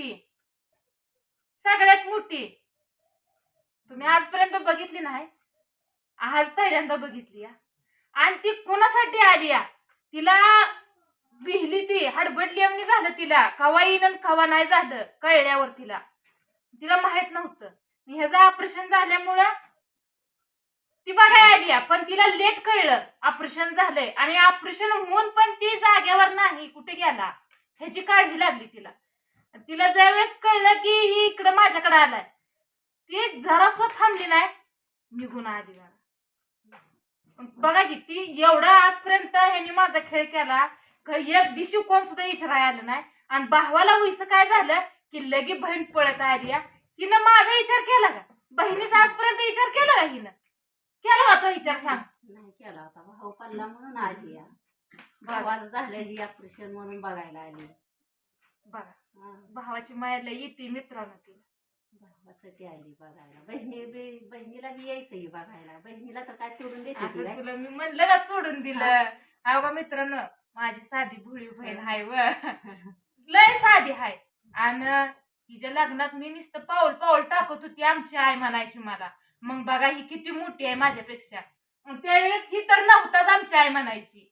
मोठी. सगळ्यात मोठी. तुम्ही आजपर्यंत बघितली नाही. आज पहिल्यांदा बघितली या. आणि ती कोणासाठी आली या? तिला विहली ती हडबडली आम्ही झालं तिला. कवा येईन कवा नाही झालं कळल्यावर तिला. तिला माहीत नव्हतं. ह्याचं ऑपरेशन झाल्यामुळं ती बघायला आली. पण तिला लेट कळलं ऑपरेशन झालंय. आणि ऑपरेशन होऊन पण ती जागेवर नाही कुठे गेला? ह्याची काळजी लागली तिला. आणि तिला ज्यावेळेस कळलं की ही इकडं माझ्याकडे आलाय ती जरा थांबली नाही निघून आली बघा बघा की ती एवढा आजपर्यंत ह्यानी माझा खेळ केला एक दिवशी कोण सुद्धा विचारायला आलं नाही. आणि भावाला वयस काय झालं की लगे बहीण पळत आली आहे. हिनं माझा विचार केला का? बहिणीचा आजपर्यंत विचार केला का हिनं? केला होता विचार सांग. नाही केला होता भाऊ पल्ला म्हणून आली या भावाचं झालं ही ऑपरेशन म्हणून बघायला आली. बघा भावाची मायाला येते मित्रांनो ती. भावासाठी आली बघायला. बहिणी बी- बहिणीला बी यायचं ही बघायला. बहिणीला तर काय सोडून देते ती आता काय? तुला मी म्हणलं का सोडून दिलं. का मित्रांनो माझी साधी भोळी बहीण हाय व. लय साधी हाय. आणि तिच्या लग्नात मी नुसतं पाऊल पाऊल टाकत होती आमची आई म्हणायची मला. मग बघा ही किती मोठी आहे माझ्यापेक्षा. त्यावेळेस ही तर नव्हताच आमची आई म्हणायची.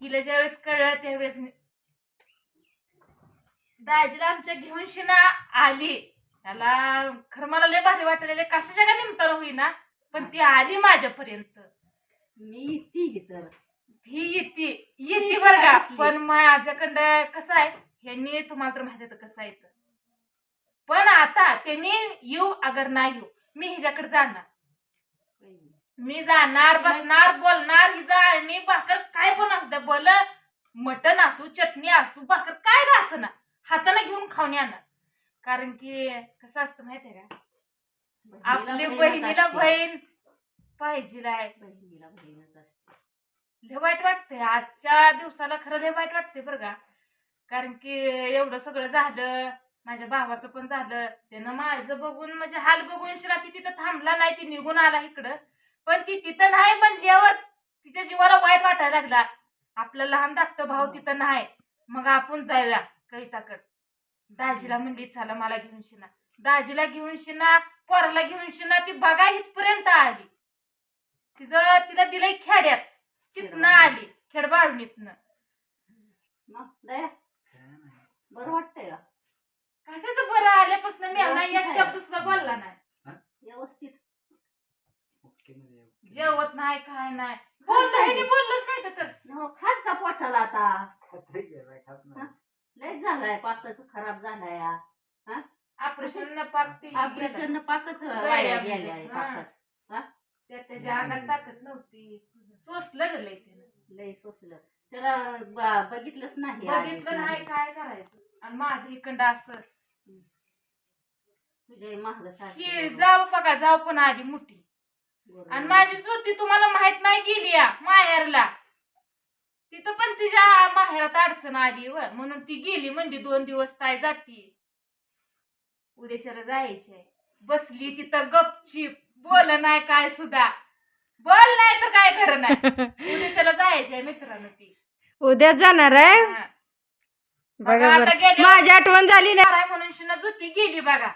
तिला ज्यावेळेस कळलं त्यावेळेस मी दाजीला आमच्या घेऊन शिना आली. त्याला खरं मला लय भारी वाटलेले कशाच्या का निमतानं होईना पण ती आली माझ्यापर्यंत. मी ती तर. ही येते येते बरं का? पण माझ्याकडं कसं आहे ह्यांनी तुम्हाला तर माहिती आहे तर कसं आहे तर. पण आता त्यांनी येऊ अगर नाही येऊ मी ह्याच्याकडे जाणार. मी जाणार बसणार बोलणार हिचा आणि भाकर काय पण द्या बोल मटण असू चटणी असू भाकर काय का असं ना? हाताने घेऊन खाऊन येणार कारण की कसं असतं माहितीये का? आपली बहिणीला बहीण पाहिजे आहे. बहिणीला बहीणच असते. लय वाईट वाटतंय. आजच्या दिवसाला खरं लय वाईट वाटतंय बरं का. कारण की एवढं सगळं झालं माझ्या भावाचं पण झालं. त्यानं माझं बघून म्हणजे हाल बघून शिरा ती तिथं थांबला नाही ती निघून आला इकडं. पण ती तिथं नाही म्हणल्यावर तिच्या जीवाला वाईट वाटायला लागला. आपलं लहान धाकटं भाऊ तिथं नाही. मग आपण जाऊया. कविताकड दाजीला म्हणली चला मला घेऊन शिना. दाजीला घेऊन शिना पोराला घेऊन शिना ती बघा इथपर्यंत आली. तिचं तिला दिलंय खेड्यात. तिथनं आली खेडबाळणीतनं मग दया? बरं वाटतंय का? कशाचं बरं? आल्यापासून मी ना एक शब्द सुद्धा बोलला नाही. व्यवस्थित. जेवत नाही काय नाही. बोललं बोललंच नाही तर हो खात का पोटाला आता? झालाय पाकच खराब झालाय ऑपरेशन न ऑपरेशन पाकच वाया वाया. गेले आहे हा. पाकच. त्या त्याच्या अंगात ताकद नव्हती. सोसलं गेलंय लय सोसलं. त्याला ब- बघितलंच नाही बघितलं नाही काय करायचं? आणि माझं इकडं असं. तुझे महाग की जाऊ बघा जाऊ पण आली मोठी. आणि माझी ज्योती तुम्हाला माहीत नाही गेली या माहेरला. तिथं पण तिच्या माहेरात अडचण आली व. म्हणून ती गेली म्हणजे दोन दिवस काय जाती. उद्याच्याला जायचे बसली तिथं गपचीप. बोल नाही काय सुद्धा. बोल नाही तर काय खरं नाही. उद्याच्याला जायचंय मित्रांनो ती. उद्या जाणार आहे? हा. बघा बघा, आता बरं. माझी आठवण झाली ना. आहे म्हणून शिना जुती गेली बघा.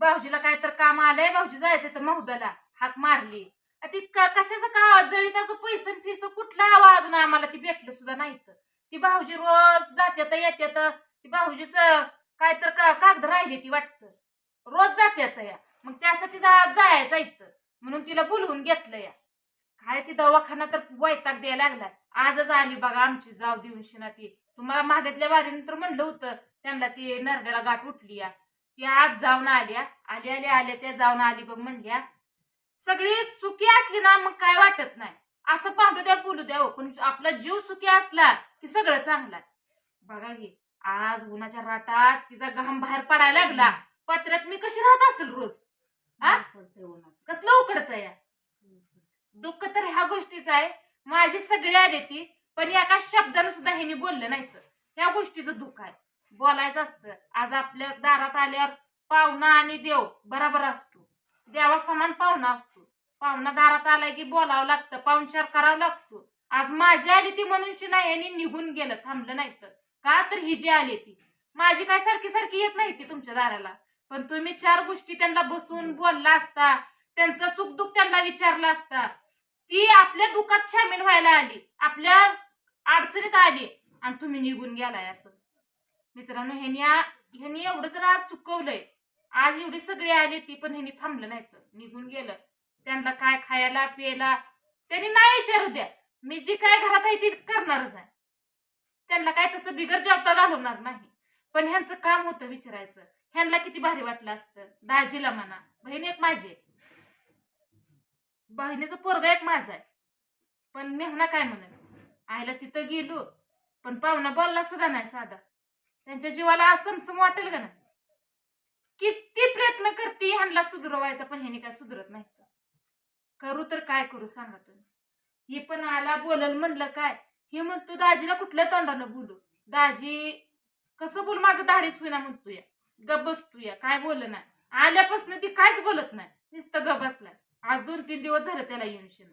भाऊजीला काय तर काम आलंय. भाऊजी जायचं तर महुदाला हाक मारली. ती क- कशाचं का जळी त्याचं पैसे फिस कुठला हवा अजून आम्हाला ती भेटलं सुद्धा नाही तर ती भाऊजी रोज जात्यात येत्यात ती भाऊजीच काय तर का- कागद राहिली ती वाटतं. रोज जात्यात या. मग त्यासाठी आज जायचं इथं. म्हणून तिला बोलवून घेतलं या. काय ती दवाखाना तर वैताग द्यायला लागलाय. आजच आली बघा आमची जाव देऊन शिना ती तुम्हाला मागितल्या वारीनंतर म्हणलं होतं त्यांना ती नरड्याला गाठ उठली या. ती आज जाऊन आल्या. आल्या आल्या आल्या त्या जाऊन आली बघ म्हणल्या. सगळी सुखी असली ना मग काय वाटत नाही. असं पाहू द्या बोलू द्या हो. पण आपला जीव सुखी असला की सगळं चांगलं. आहे. बघा हे आज उन्हाच्या राटात तिचा घाम बाहेर पडायला लागला. पत्र्यात मी कशी राहत असेल रोज? आ? कसलं उकडत या? दुःख तर ह्या गोष्टीचं आहे. माझी सगळी आली ती पण एका शब्दानं सुद्धा ह्यानी बोललं नाही तर. ह्या गोष्टीचं दुःख आहे. बोलायचं असतं. आज आपल्या दारात आल्यावर पाहुणा आणि देव बराबर असतो. देवा समान पाहुणा असतो. पाहुणा दारात आलाय की बोलावं लागतं पाहुणचार करावं लागतो. आज माझी आली ती मनुष्य नाही यांनी निघून गेलं थांबलं नाही तर. का तर ही जी आली ती? माझी काय सारखी सारखी येत नाही ती तुमच्या दाराला. पण तुम्ही चार गोष्टी त्यांना बसून बोलला असता त्यांचं सुखदुःख त्यांना विचारलं असता ती आपल्या दुःखात सामील व्हायला आली आपल्या अडचणीत आली आणि तुम्ही निघून गेलाय असं. मित्रांनो ह्यांनी ह्यांनी एवढं जर आज चुकवलंय आज एवढी सगळी आली ती पण ह्यांनी थांबलं नाही तर. निघून गेलं. त्यांना काय खायला प्यायला त्यांनी नाही विचारू द्या. मी जी काय घरात आहे ती करणारच आहे. त्यांना काय तसं बिगर जॉबता घालवणार नाही. पण ह्यांचं काम होतं विचारायचं. ह्यांना किती भारी वाटलं असतं. दाजीला म्हणा. बहीण एक माझी आहे. बहिणीचं पोरग एक माझा आहे. पण मेहना काय म्हणत आईला तिथं गेलो. पण पाहुणा बोलला सुद्धा नाही साधा. त्यांच्या जीवाला असं वाटेल का ना किती प्रयत्न करते ह्यांना सुधरवायचा पण ह्याने काय सुधरत नाही करू तर काय करू सांगा तुम्ही. ही पण आला बोलल म्हणलं काय? हे म्हणतो दाजीला कुठल्या तोंडानं बोलू? दाजी कसं बोल? माझं दाढीच होईना म्हणतो या. गप बसतो या. काय बोल ना आल्यापासून ती काहीच बोलत नाही. नुसतं गप बसलाय. आज दोन तीन दिवस झालं त्याला येऊन शिन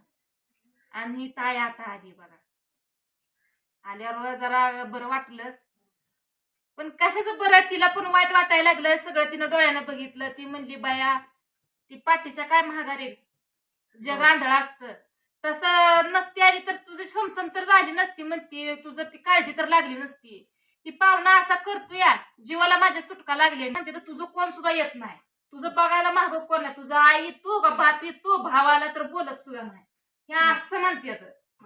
आणि ताई आता आली बघा. आल्यावर जरा बरं वाटलं. पण कशाचं बरं? तिला पण वाईट वाटायला लागलं. सगळं तिनं डोळ्यानं बघितलं. ती म्हणली बाया ती पाठीच्या काय महागारी जग आंधळ असतं. तसं नसती आली तर तुझी समसम तर झाली नसती म्हणती. तुझं ती काळजी तर लागली नसती. ती पाहुणा असा करतो या जीवाला माझ्या चुटका लागली. म्हणते तर तुझं कोण सुद्धा येत नाही. तुझं बघायला माग कोण आहे? तुझा आई तू का? बाती तू भावाला तर बोलत सुद्धा नाही. हे असं म्हणते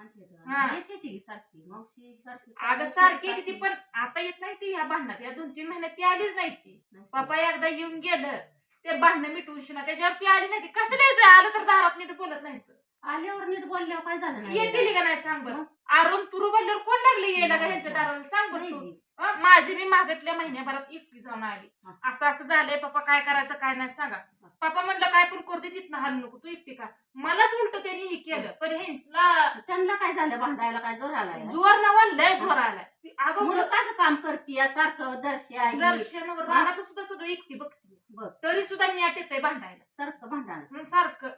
तर. हा. येते ती सारखी मावशी सारखी अगं सारखी येते ती पण आता येत नाही ती ह्या भांडणात. या दोन तीन महिन्यात ती आलीच नाही ती. पप्पा एकदा येऊन गेलं. ते भांडणं मिटवून शिना त्याच्यावर ती आली नाही ती. कशाला यायचं आलं तर दारात नीट बोलत नाही तर. आल्यावर नीट बोलल्यावर काय झालं नाही? येतील का नाही सांग बरं? अरुण तुरू बोलल्यावर कोण लागले यायला का ह्यांच्या दाराला? सांग बरं तू. नाही. अं, माझी मी मागतल्या महिन्याभरात एकटी जाऊन आली. हा. असं असं झालंय पप्पा काय करायचं काय नाही सांगा. पप्पा म्हणलं काय पण करते तिथनं हलू नको. तू एकटी का? मलाच उलट त्यांनी हे केलं. पण ह्यांना त्यांना काय झालं? भांडायला काय जोर आलाय? जोर नवा लय जोर आलाय. ती अगं मुलगाचं काम करते सारखं जर्शी आहे जर्शनवर हा. रानात सुद्धा सगळं एकटी बघते बघ. तरी सुद्धा मी येते भांडायला. सारखं भांडण मग सारखं.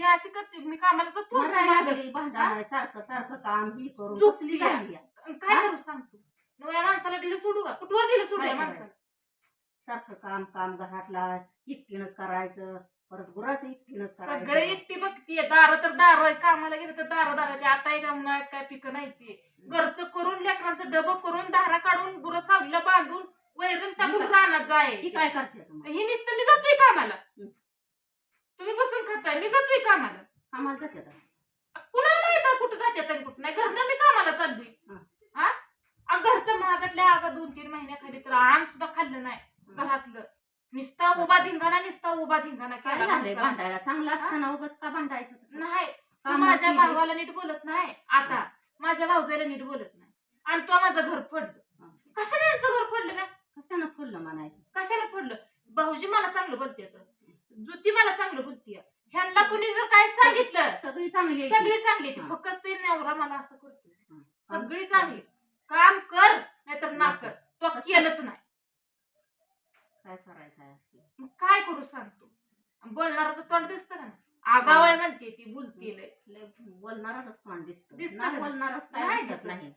हे अशी करते मी कामाला जातो भांडण? आहे सारखं सारखं काम ही करून आहे. झाली आहे. काय? करू सांगतो? नव्या माणसाला दिलं सोडू का? कुठवर दिलं सोडू या काय माणसाला? सारखं काम काम घरातला एकटीनच करायचं परत गुराचं एकटीनच सगळे करायचं एकटी बघतीये दार तर दार आहे. कामाला गेलं तर दारा दाराचे आता एका उन्हाळ्यात काय पिकं नाही ते. घरचं करून लेकरांचं डबं करून दारा काढून गुरं सावलीला बांधून वैरण टाकून रानात ही जायची. काय करते तुम्हाला हे नुसतं मी जातोय कामाला. तुम्ही बसून खाताय मी जातोय कामाला. कामाला जाते आता. कुणाला माहीत कुठं जाते आणि कुठं नाही? घरनं मी कामाला चाललोय हं. घरचं महागडल्या अगं दोन तीन महिन्याखाली तर आम सुद्धा खाल्लं नाही घरातलं. नुसता उभा धिंगाणा नुसता उभा धिंगाणा काय केला झालंय माणसानं. भांडायला. चांगलं असताना उगाच का भांडायचं तसं? नाही. तू कामाला माझ्या. भावाला नीट बोलत नाही. आता माझ्या भाऊजाईला नीट बोलत नाही. आणि तो माझं घर फोडलं. हं. कशाला यांचं घर फोडलं ना कशानं फुललं म्हणायचं? कशाला फोडलं? भाऊजी मला चांगलं बोलते जुती मला चांगलं बोलते ह्यांना कुणी जर काय सांगितलं सगळी चांगली आहे की. सगळी चांगली ती हं. फक्त ते नवरा मला असं करतो हं. सगळी चांगली. काम कर नाहीतर ना कर. तो केलंच नाही. काय करायचं आहे असं? मग काय करू सांगतो? बोलणाराचं तोंड दिसतं का ना आगाव आहे म्हणते ती बोलते लय. लय बोलणारच तोंड दिसत. दिसतं ना का? बोलणारच नाही काय दिसत दिसत. नाही.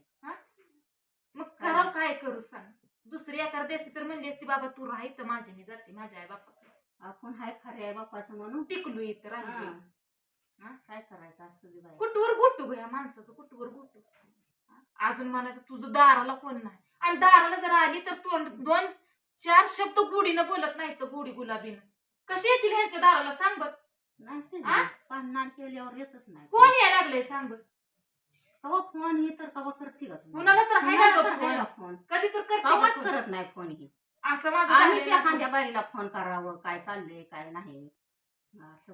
मग करावं काय करू सांग? दुसरी एखादी असती तर म्हणली असती बाबा तू राही तर माझी मी जाते माझ्या आई बापा आपण हाय खरे आहे बापाचं म्हणून टिकलो इथं राहिली हा. हा? काय करायचं असं दे बाई. कुठवर गुटू ग या माणसाचं? कुठवर गुटू अजून म्हणायचं तुझं दाराला कोण नाही? आणि दाराला जर आली तर तोंड दोन चार शब्द गुढीनं बोलत नाही तर गुढी गुलाबीनं. कशी येतील ह्यांच्या दाराला? सांग बर. नाही ते केल्यावर येतच नाही. कोण यायला लागलंय सांग बर? कवा फोन ही तर कवा करते का? कुणाला तर हाय कुणाला का तर गं हाय फोन? का फोन? कधी तर का? करत नाही फोन ही. असं माझं आम्ही झालेलं असं. एखाद्या बारीला फोन करावं काय चाललंय काय नाही असं